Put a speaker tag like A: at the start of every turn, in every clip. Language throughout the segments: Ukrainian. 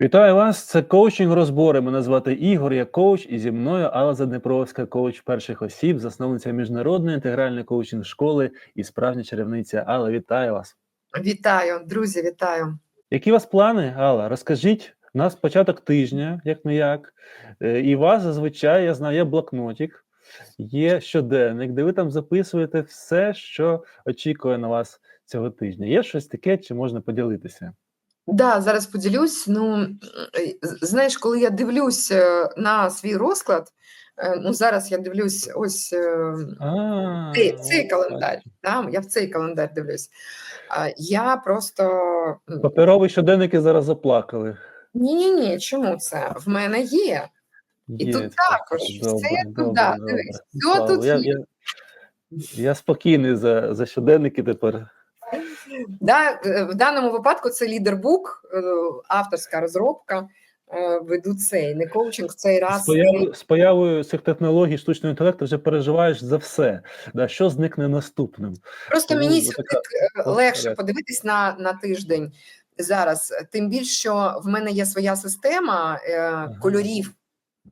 A: Вітаю вас! Це коучинг розбори. Мене звати Ігор, я коуч, і зі мною Алла Заднепровська, коуч перших осіб, засновниця міжнародної інтегральної коучинг школи і справжня чарівниця. Алла, вітаю вас!
B: Вітаю, друзі, вітаю.
A: Які у вас плани, Алла? Розкажіть, у нас початок тижня, як не як, е, і у вас зазвичай я знаю, є блокнотик, є щоденник, де ви там записуєте все, що очікує на вас цього тижня. Є щось таке, чи можна поділитися?
B: Да, зараз поділюсь. Ну, знаєш, коли я дивлюсь е, на свій розклад, е, ну зараз я дивлюсь ось е, цей, цей календар. Да, я в цей календар дивлюсь. Я просто
A: Паперові щоденники зараз заплакали.
B: ні-ні-ні, чому це? В мене є. І
A: Є,
B: тут також
A: добре,
B: все
A: добре,
B: туди,
A: добре.
B: дивись, все тут
A: я,
B: є.
A: я, я спокійний за, за щоденники тепер.
B: Да, е, в даному випадку це лідербук, е, авторська розробка. е, Веду цей не коучинг в цей
A: З
B: раз.
A: появою, з появою цих технологій штучного інтелекту вже переживаєш за все. Да, що зникне наступним?
B: Просто
A: Тому
B: мені сюди
A: така
B: е, легше подивитись на, на тиждень зараз. Тим більше, що в мене є своя система е, кольорів,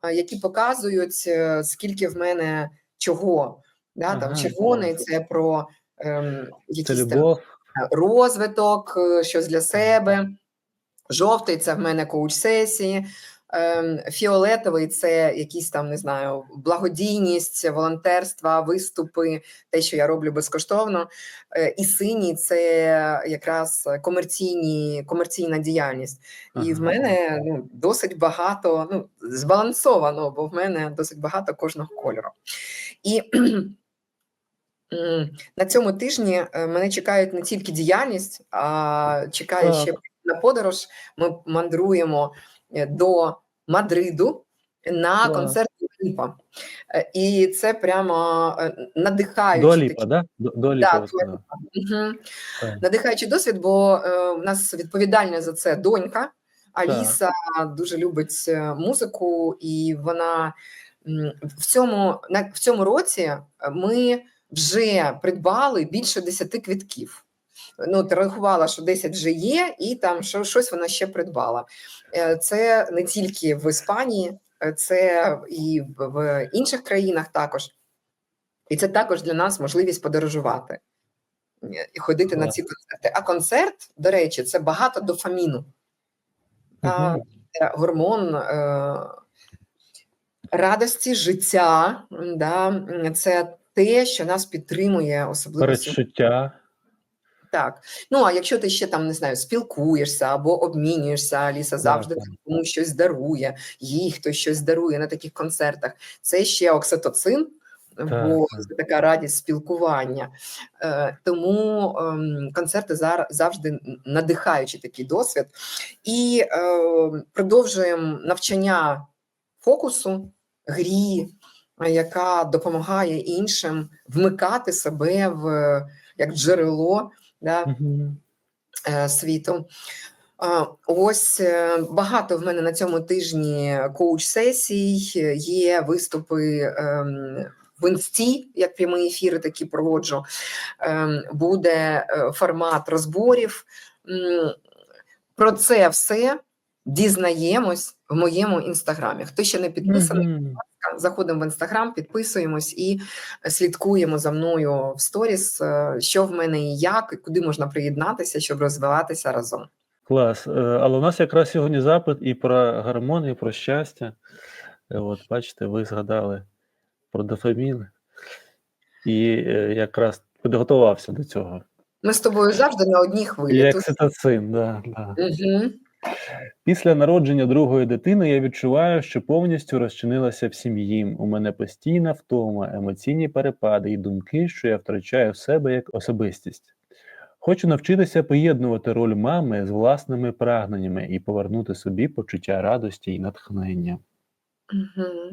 B: е, які показують, е, скільки в мене чого. Да, там червоний це про ем,
A: Це
B: якийсь там
A: любов.
B: Розвиток, е, щось для себе. Жовтий це в мене коуч-сесії. ем, Фіолетовий це якісь там, не знаю, благодійність, волонтерства, виступи, те, що я роблю безкоштовно. Е, І синій це якраз комерційні, комерційна діяльність. І в мене ну, досить багато, ну, збалансовано, бо в мене досить багато кожного кольору. І на цьому тижні е, мене чекають не тільки діяльність, а чекає
A: Так.
B: ще на подорож. Ми мандруємо е, до Мадриду на
A: Клас.
B: концерт Ліпа. І це прямо е, надихаючий
A: Дуаліпа,
B: такий
A: да? Ду- Дуаліпа
B: Да,
A: ви сказали.
B: Мгм.
A: Так.
B: Надихаючий досвід, бо е, у нас відповідальна за це донька. Аліса дуже любить е, музику, і вона в цьому, в цьому році е, ми вже придбали більше 10 квітків. Ну, ти рахувала, що 10 вже є, і там щось вона ще придбала. Е, Це не тільки в Іспанії, е, це і в- інших країнах також. І це також для нас можливість подорожувати е, і ходити на ці концерти. А концерт, до речі, це багато дофаміну.
A: Мгм.
B: це гормон е, радості, життя. Да? Це те, що нас підтримує, особливо.
A: Передчуття.
B: Так. Ну, а якщо ти ще там не знаю, спілкуєшся або обмінюєшся, Аліса завжди
A: так.
B: комусь щось дарує, їй хтось щось дарує на таких концертах. Це ще окситоцин, бо це така радість спілкування. Е, тому ем, концерти зар- завжди надихаючий такий досвід. І е, продовжуємо навчання фокусу, грі, е, яка допомагає іншим вмикати себе в як джерело да, е, світу. Ось е, багато в мене на цьому тижні коуч-сесій, є виступи ем, в інсті, як прямі ефіри такі проводжу. Ем, Буде е, формат розборів. Про це все дізнаємось в моєму інстаграмі. Хто ще не підписаний,
A: Мгм.
B: заходимо в інстаграм, підписуємось і слідкуємо за мною в сторіс, е, що в мене і як, і куди можна приєднатися, щоб розвиватися разом.
A: Клас. Е, Але у нас якраз сьогодні запит і про гормони, і про щастя. Е, От, бачите, ви згадали про дофамін. І е, якраз підготувався до цього.
B: Ми з тобою завжди на одній хвилі. Тут...
A: окситоцин, да, да.
B: Угу.
A: Після народження другої дитини я відчуваю, що повністю розчинилася в сім'ї. У мене постійна втома, емоційні перепади і думки, що я втрачаю себе як особистість. Хочу навчитися поєднувати роль мами з власними прагненнями і повернути собі почуття радості і натхнення.
B: Угу.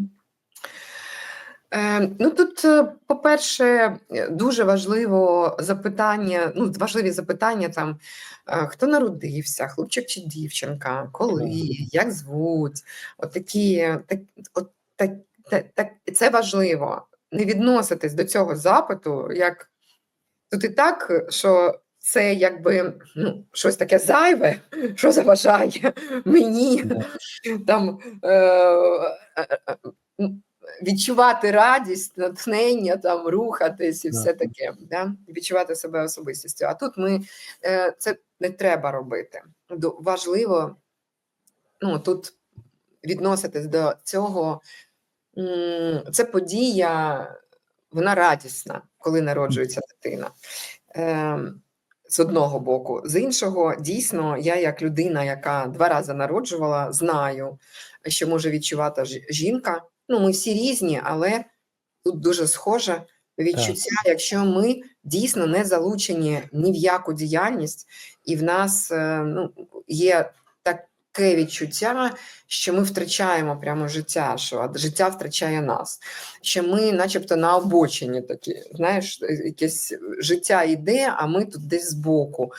B: Е, ну тут, е, по-перше, дуже важливо запитання, ну, важливі запитання там, е, хто народився, хлопчик чи дівчинка, коли, як звуть, от такі, так, от, так, так, так, це важливо. Не відноситись до цього запиту, як тут і так, що це якби ну, щось таке зайве, що заважає мені там е, е, відчувати радість, натхнення, там рухатись і все таке, да? відчувати себе особистістю. А тут ми е, це не треба робити. Важливо ну, тут відноситись до цього. Це подія, вона радісна, коли народжується дитина. Ем, з одного боку. З іншого, дійсно, я, як людина, яка два рази народжувала, знаю, що може відчувати жінка. Ну, ми всі різні, але тут дуже схоже відчуття, якщо ми дійсно не залучені ні в яку діяльність, і в нас е, ну, є таке відчуття, що ми втрачаємо прямо життя, що життя втрачає нас, що ми, начебто, на обочині такі, знаєш, е, якесь життя йде, а ми тут десь збоку.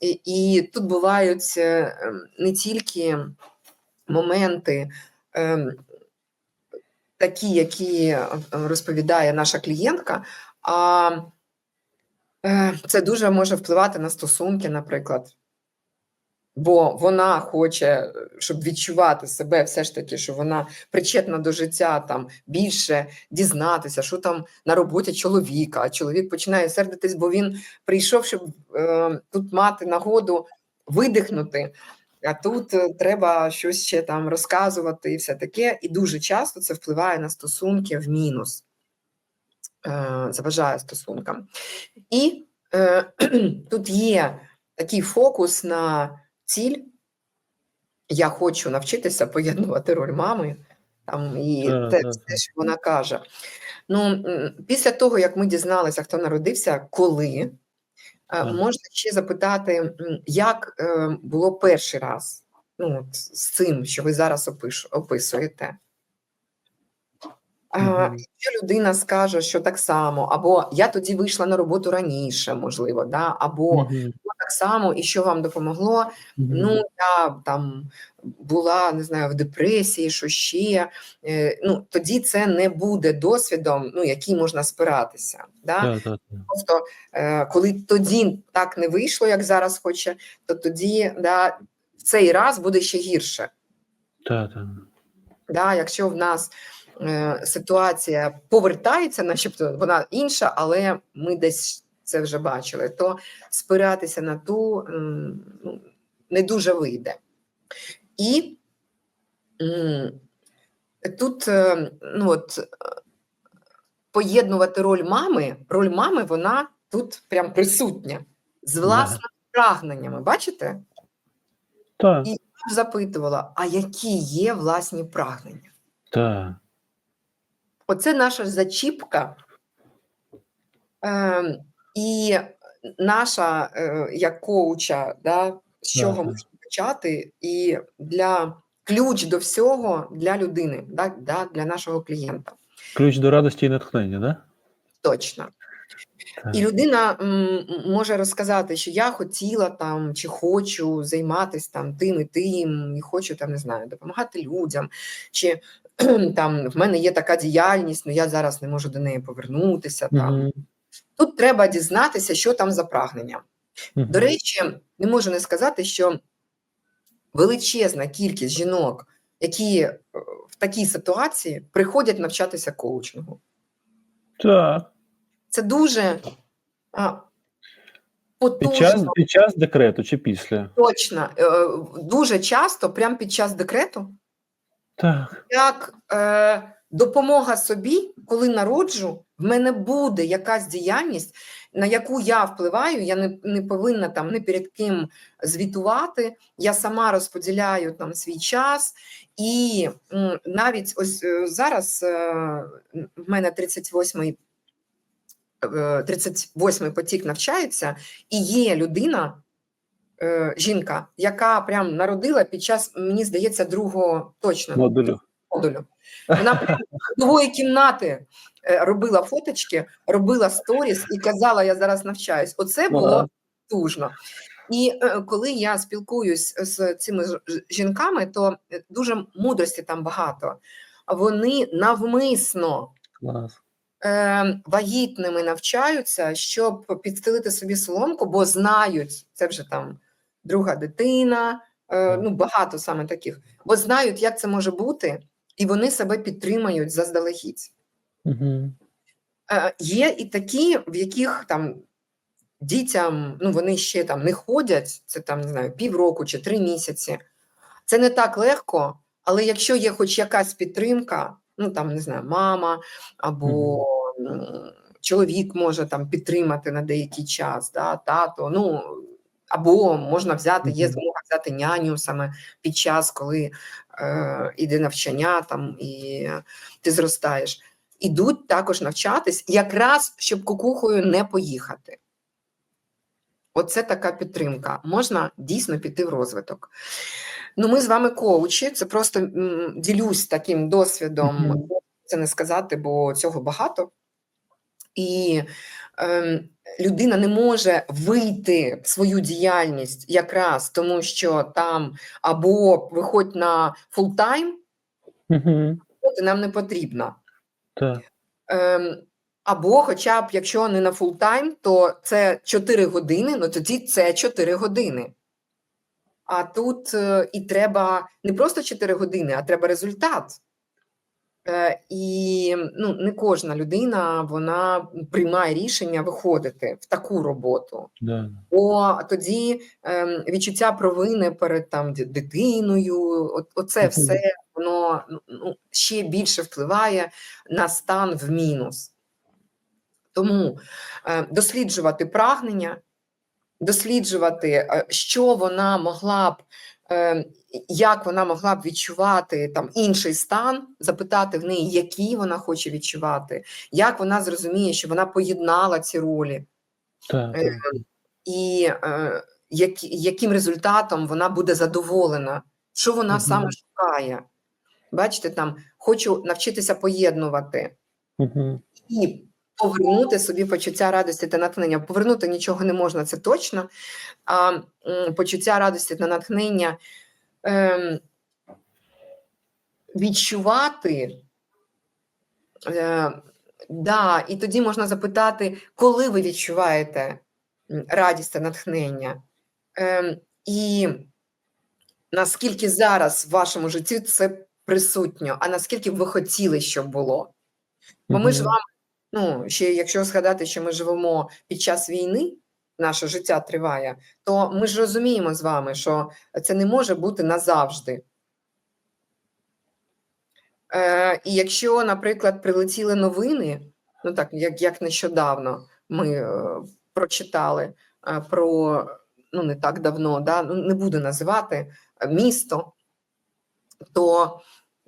B: І, і тут бувають е, ем, не тільки моменти. Такі, які е, розповідає наша клієнтка, а е, це дуже може впливати на стосунки, наприклад. Бо вона хоче, е, щоб відчувати себе, все ж таки, що вона причетна до життя, там більше дізнатися, що там на роботі чоловіка. А чоловік починає сердитись, бо він прийшов, щоб е, тут мати нагоду видихнути. А тут е, треба щось ще там розказувати і все таке. І дуже часто це впливає на стосунки в мінус, е, заважає стосункам. І е, тут є такий фокус на ціль. Я хочу навчитися поєднувати роль мами там, і
A: Так,
B: те, те, що вона каже. Ну, після того, як ми дізналися, хто народився, коли. Можна ще запитати, як е, було перший раз ну, от, з цим, що ви зараз описуєте.
A: Мгм.
B: Якщо людина скаже, що так само, або я тоді вийшла на роботу раніше, можливо, да, або
A: Мгм.
B: так само, і що вам допомогло,
A: Мгм.
B: Ну, я там була, не знаю, в депресії, що ще. Е, Ну, тоді це не буде досвідом, ну, який можна спиратися. Да?
A: Так, так, так.
B: Просто е, коли тоді так не вийшло, як зараз хоче, то тоді да, в цей раз буде ще гірше.
A: Так, так.
B: Да? Якщо в нас е, ситуація повертається, начебто вона інша, але ми десь це вже бачили, то спиратися на ту ну, не дуже вийде. І тут е, ну, от, е, поєднувати роль мами, роль мами, вона тут прям присутня з власними прагненнями. Бачите?
A: Так,
B: І- Я б запитувала, а які є власні прагнення?
A: так.
B: Оце наша зачіпка. Е, і наша, е, як коуча, да, з чого
A: Ага.
B: можна почати, і для ключ до всього для людини, да, да, для нашого клієнта.
A: Ключ до радості і натхнення, да?
B: Точно. І людина м, може розказати, що я хотіла там чи хочу займатися там тим і тим, і хочу там не знаю, допомагати людям, чи там в мене є така діяльність, але я зараз не можу до неї повернутися. Там
A: Мгм.
B: тут треба дізнатися, що там за прагнення.
A: Мгм.
B: До речі, не можу не сказати, що величезна кількість жінок, які е, в такій ситуації приходять навчатися коучингу.
A: Так.
B: Це дуже а,
A: Під час, під час декрету чи після?
B: Точно, е, дуже часто, прямо під час декрету,
A: Так.
B: як е, допомога собі, коли народжу, в мене буде якась діяльність, на яку я впливаю, я не, не повинна там не перед ким звітувати. Я сама розподіляю там свій час, і м, навіть ось е, зараз е, в мене 38-й. е, 38-й потік навчається, і є людина, е, жінка, яка прям народила під час, мені здається, другого точно
A: Модулю.
B: модулю. Вона нової кімнати е, робила фоточки, робила сторіс і казала: Я зараз навчаюсь. Оце було
A: Ага.
B: потужно. І е, коли я спілкуюсь з цими жінками, то е, дуже мудрості там багато. Вони навмисно е, вагітними навчаються, щоб підстелити собі соломку, бо знають, це вже там друга дитина, е, ну багато саме таких, бо знають, як це може бути, і вони себе підтримають заздалегідь.
A: Угу.
B: Є і такі, в яких там дітям ну вони ще там не ходять, це там не знаю, півроку чи три місяці. Це не так легко, але якщо є хоч якась підтримка, ну там не знаю, мама або м, чоловік може там підтримати на деякий час, да, тато, ну або можна взяти, є змога взяти няню саме під час, коли е, іде навчання там і ти зростаєш. Ідуть також навчатись, якраз щоб кукухою не поїхати. Оце така підтримка. Можна дійсно піти в розвиток. Ну, ми з вами коучі, це просто м, ділюсь таким досвідом.
A: Мгм.
B: Це не сказати, бо цього багато. І людина не може вийти в свою діяльність якраз тому, що там або виходь на фултайм,
A: Угу.
B: нам не потрібна.
A: Так.
B: Ем, або, хоча б якщо не на фултайм, то це 4 години, ну тоді це 4 години. А тут е, і треба не просто 4 години, а треба результат. Е, і ну, не кожна людина вона приймає рішення виходити в таку роботу.
A: Да.
B: Бо тоді ем, відчуття провини перед там дитиною, от, оце все воно ну, ще більше впливає на стан в мінус. Тому е, досліджувати прагнення, досліджувати, е, що вона могла б, е, як вона могла б відчувати там інший стан, запитати в неї, який вона хоче відчувати, як вона зрозуміє, що вона поєднала ці ролі
A: Так,
B: Е, і е, яким результатом вона буде задоволена, що вона
A: Мгм.
B: саме шукає. Бачите, там хочу навчитися поєднувати
A: Угу.
B: і повернути собі почуття радості та натхнення. Повернути нічого не можна, це точно. А почуття радості та натхнення ем, відчувати. Е, да, і тоді можна запитати, коли ви відчуваєте радість та натхнення, Ем, і наскільки зараз в вашому житті це присутньо, а наскільки б ви хотіли, щоб було. Бо ми ж вам, ну, ще якщо згадати, що ми живемо під час війни, наше життя триває, то ми ж розуміємо з вами, що це не може бути назавжди. Е, і якщо, наприклад, прилетіли новини, ну так, як, як нещодавно ми е, прочитали е, про, ну не так давно, да, ну, не буду називати е, місто, то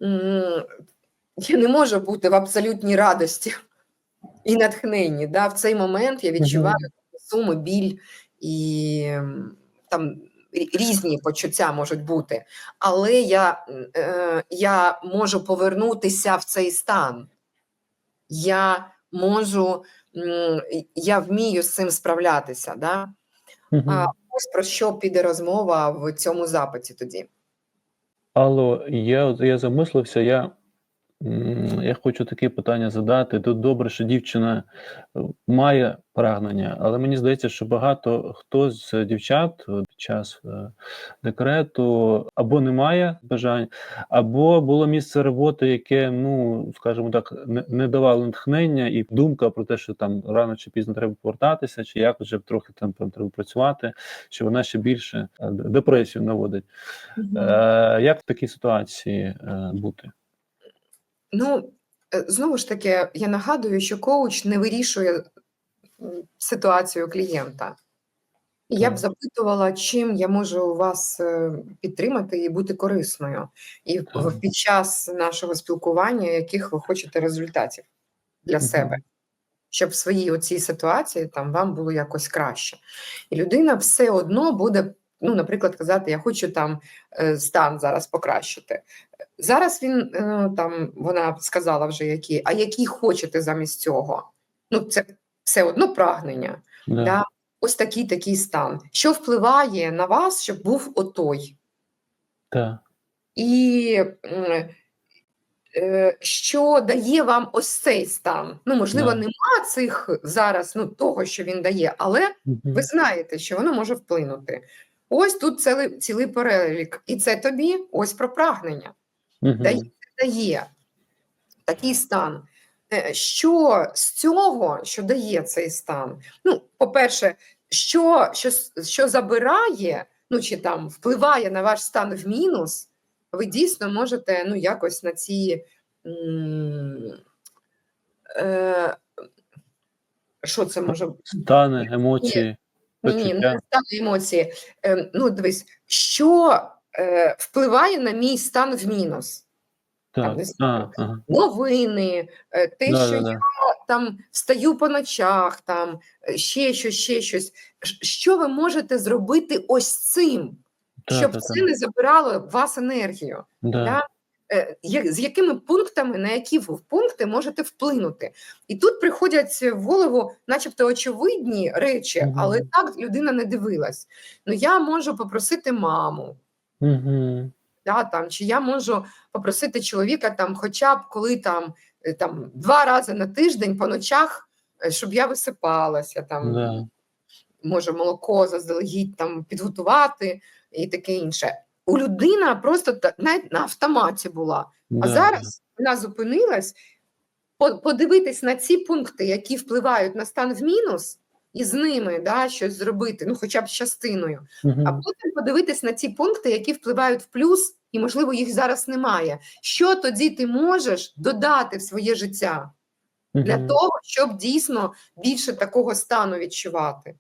B: м, я не можу бути в абсолютній радості і натхненні. Да? В цей момент я відчуваю суму, біль і там різні почуття можуть бути. Але я, е, я можу повернутися в цей стан. Я можу, я вмію з цим справлятися. Да?
A: Мгм.
B: А ось про що піде розмова в цьому запиті тоді.
A: Алло, я, я замислився, я, я хочу таке питання задати. Тут добре, що дівчина е, має прагнення, але мені здається, що багато хто з дівчат е, під час е, декрету або не має бажань, або було місце роботи, яке, ну скажімо так, не, давало натхнення, і думка про те, що там рано чи пізно треба повертатися, чи якось вже трохи там треба працювати, що вона ще більше депресію наводить. Е, як в такій ситуації бути?
B: Ну, е, знову ж таки, я нагадую, що коуч не вирішує ситуацію клієнта. І я б запитувала, чим я можу вас е, підтримати і бути корисною, і під час нашого спілкування, яких ви хочете результатів для себе, щоб в своїй оцій ситуації там вам було якось краще. І людина все одно буде, ну, наприклад, казати: Я хочу там е, стан зараз покращити. Зараз він е, там вона сказала вже які, а які хочете замість цього? Ну, це все одно прагнення.
A: Да.
B: Да? Ось такий такий стан. Що впливає на вас, щоб був отой?
A: Так.
B: І е, що дає вам ось цей стан. Ну, можливо,
A: Да.
B: нема цих зараз, ну, того, що він дає, але
A: Мгм.
B: ви знаєте, що воно може вплинути. Ось тут цілий, цілий перелік, і це тобі ось про прагнення. Дає, такий стан. Е, Що з цього, що дає цей стан? Ну, по-перше, що, що, що забирає, ну чи там впливає на ваш стан в мінус, ви дійсно можете ну, якось на ці. Е, що це може бути?
A: Стани, емоції,
B: Ні, ні, не стан емоції. Е, ну, дивись, що е, впливає на мій стан в мінус?
A: Так.
B: не.
A: А, ага.
B: новини, е, те,
A: Да,
B: що
A: да, да.
B: я там встаю по ночах, там е, ще щось, ще щось. Що ви можете зробити ось цим,
A: Та,
B: щоб
A: та,
B: це
A: та.
B: не забирало вас енергію?
A: Да.
B: Да? З якими пунктами, на які ви пункти можете вплинути? І тут приходять в голову, начебто, очевидні речі, але так людина не дивилась. Ну, я можу попросити маму,
A: Мгм.
B: да, там, чи я можу попросити чоловіка там, хоча б коли там, е, там два рази на тиждень по ночах, е, щоб я висипалася, там,
A: Да.
B: може молоко заздалегідь там підготувати і таке інше. У людина просто навіть на автоматі була.
A: Да,
B: А зараз вона зупинилась, подивитись на ці пункти, які впливають на стан в мінус, і з ними да, щось зробити, ну хоча б з частиною.
A: да.
B: А потім подивитись на ті пункти, які впливають в плюс, і, можливо, їх зараз немає. Що тоді ти можеш додати в своє життя для того, щоб дійсно більше такого стану відчувати?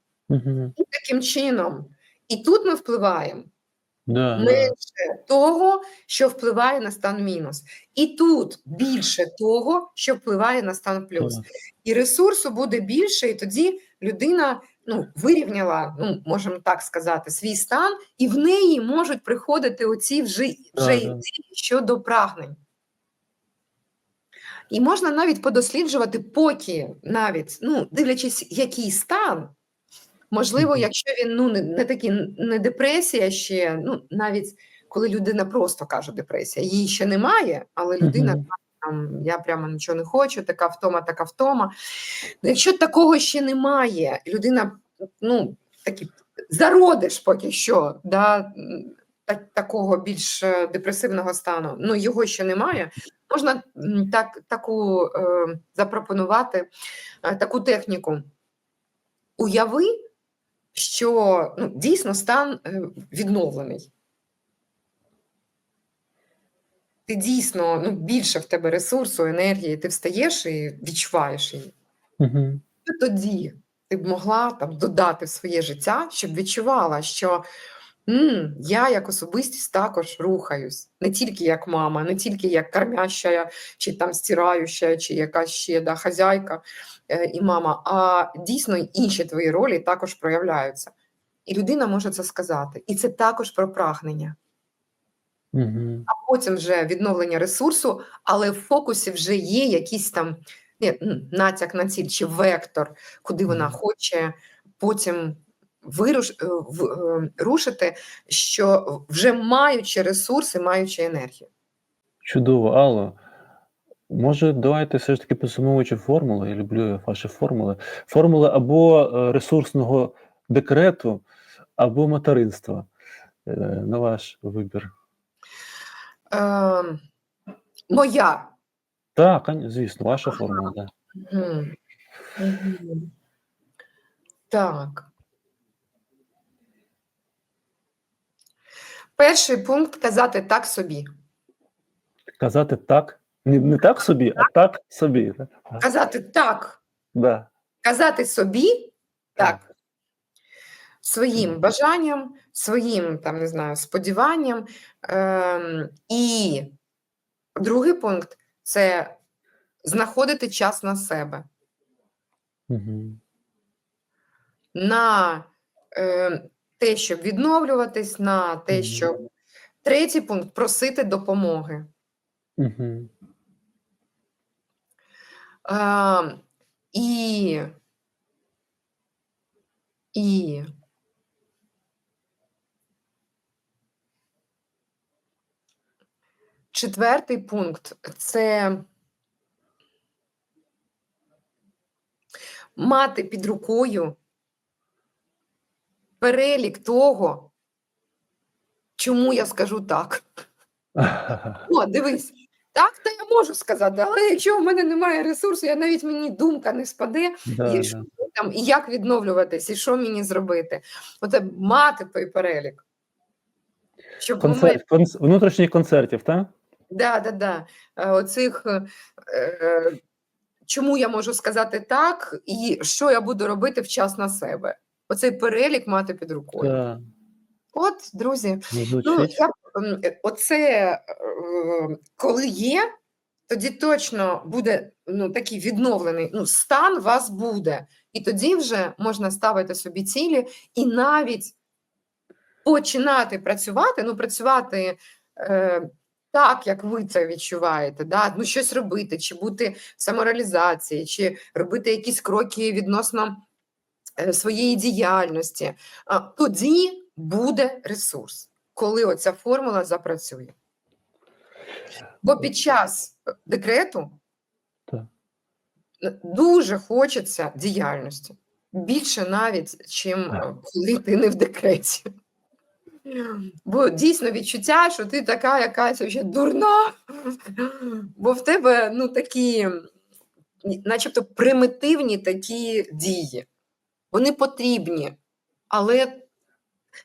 B: І таким чином. І тут ми впливаємо
A: Да, да.
B: менше того, що впливає на стан мінус. І тут більше того, що впливає на стан плюс.
A: Так.
B: І ресурсу буде більше, і тоді людина ну, вирівняла, ну, можемо так сказати, свій стан, і в неї можуть приходити оці вже, вже ідеї щодо прагнень. І можна навіть подосліджувати, поки навіть, ну, дивлячись, який стан, можливо, якщо він ну, не, не такий, не депресія ще, ну, навіть коли людина просто каже депресія, її ще немає, але людина
A: Мгм.
B: Там, я прямо нічого не хочу, така втома, така втома. Ну, Якщо такого ще немає, людина ну, такі зародиш поки що, да, так, такого більш е, депресивного стану, ну його ще немає. Можна так, таку е, запропонувати е, таку техніку. Уяви, що ну, дійсно стан е, відновлений. Ти дійсно ну, більше в тебе ресурсу, енергії, ти встаєш і відчуваєш її. Що тоді ти б могла там додати в своє життя, щоб відчувала, що м, я як особистість також рухаюсь, не тільки як мама, не тільки як кормяща, чи там стираюча, чи якась ще да, хазяйка е, і мама, а дійсно інші твої ролі також проявляються. І людина може це сказати. І це також про прагнення.
A: Мгм.
B: Потім вже відновлення ресурсу, але в фокусі вже є якийсь там ні, натяк на ціль чи вектор, куди вона хоче потім вируш, е, в, е, рушити, що вже маючи ресурси, маючи енергію.
A: Чудово, Алло. Може, давайте все ж таки підсумовуючи формули, я люблю ваші формули. Формули або е, ресурсного декрету, або материнства. На ваш вибір.
B: Е, моя.
A: Так, звісно, ваша формула, так.
B: Мгм. Мгм. Так. Перший пункт казати так собі.
A: Казати так, не, не так собі, а так собі. так?
B: Казати так,
A: Да.
B: казати собі так. Своїм бажанням, своїм там не знаю, сподіванням. Ем, і другий пункт це знаходити час на себе,
A: Мгм.
B: на е, те, щоб відновлюватись, на те,
A: Мгм.
B: щоб третій пункт просити допомоги.
A: Мгм.
B: Ем, і, і четвертий пункт це мати під рукою перелік того, чому я скажу так. О, дивись, так, то я можу сказати, але якщо в мене немає ресурсу, я навіть мені думка не спаде,
A: Да,
B: і, що
A: да.
B: там, і як відновлюватись, і що мені зробити. Оце мати той перелік. Щоб
A: Концерт, конц... внутрішніх концертів, так?
B: Да, да, да. Оцих, е, чому я можу сказати так, і що я буду робити в час на себе. Оцей перелік мати під рукою.
A: Так.
B: От, друзі,
A: Ну,
B: ну, я, е, оце, е, коли є, тоді точно буде ну, такий відновлений ну, стан вас буде. І тоді вже можна ставити собі цілі і навіть починати працювати, ну, працювати е, так, як ви це відчуваєте, да? ну, щось робити, чи бути в самореалізації, чи робити якісь кроки відносно е, своєї діяльності. Тоді буде ресурс, коли оця формула запрацює. Бо під час декрету дуже хочеться діяльності. Більше навіть, чим коли ти не в декреті. Бо дійсно відчуття, що ти така якась ще дурна, бо в тебе ну, такі, начебто примітивні такі дії. Вони потрібні, але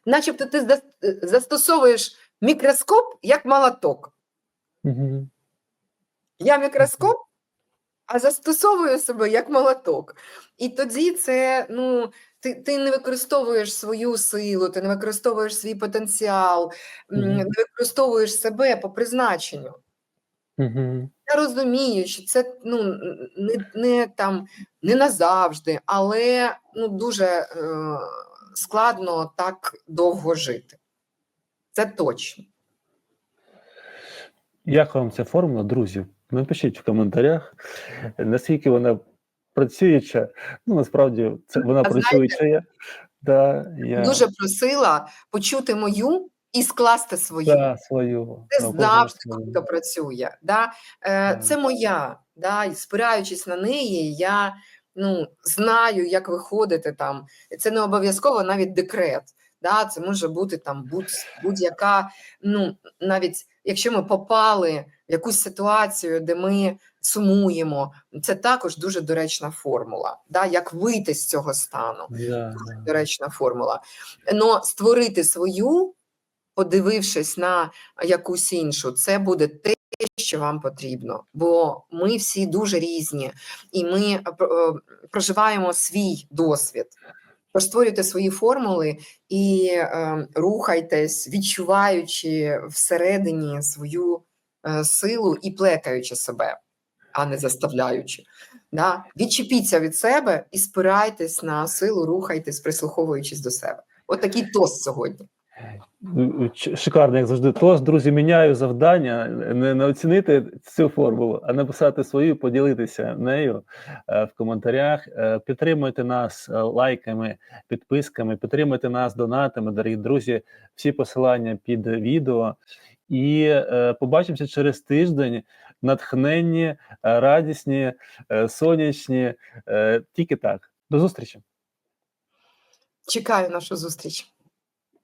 B: начебто ти застосовуєш мікроскоп як молоток. Я мікроскоп, а застосовую себе як молоток. І тоді це, ну, ти, ти не використовуєш свою силу, ти не використовуєш свій потенціал, м,
A: Мгм.
B: не використовуєш себе по призначенню.
A: Мгм.
B: Я розумію, що це ну, не, не, там, не назавжди, але ну, дуже е, складно так довго жити. Це точно.
A: Як вам ця формула, друзі? Напишіть в коментарях, наскільки вона працююча. Ну, насправді, це вона
B: А
A: працююча є. Да, я
B: Дуже просила почути мою і скласти свою.
A: да, свою.
B: Це завжди
A: свою.
B: круто працює. Да? Е, це моя, да? і спираючись на неї, я ну, знаю, як виходити там. Це не обов'язково навіть декрет. Да? Це може бути там будь, будь-яка, ну, навіть якщо ми попали в якусь ситуацію, де ми сумуємо, це також дуже доречна формула. Да? Як вийти з цього стану
A: Да, да.
B: доречна формула. Но створити свою, подивившись на якусь іншу, це буде те, що вам потрібно. Бо ми всі дуже різні, і ми е, проживаємо свій досвід. Тож створюйте свої формули і е, рухайтесь, відчуваючи всередині свою е, силу і плекаючи себе, а не заставляючи. Да? Відчепіться від себе і спирайтесь на силу, рухайтесь, прислуховуючись до себе. От такий тост сьогодні.
A: Ч- Шикарно, як завжди. Тож, друзі, міняю завдання не, не оцінити цю формулу, а написати свою, поділитися нею е, в коментарях. Е, підтримуйте нас е, лайками, підписками, підтримуйте нас донатами, дорогі друзі. Всі посилання під відео. І е, побачимося через тиждень. Натхненні, е, радісні, е, сонячні. Е, тільки так. До зустрічі.
B: Чекаю нашу зустріч.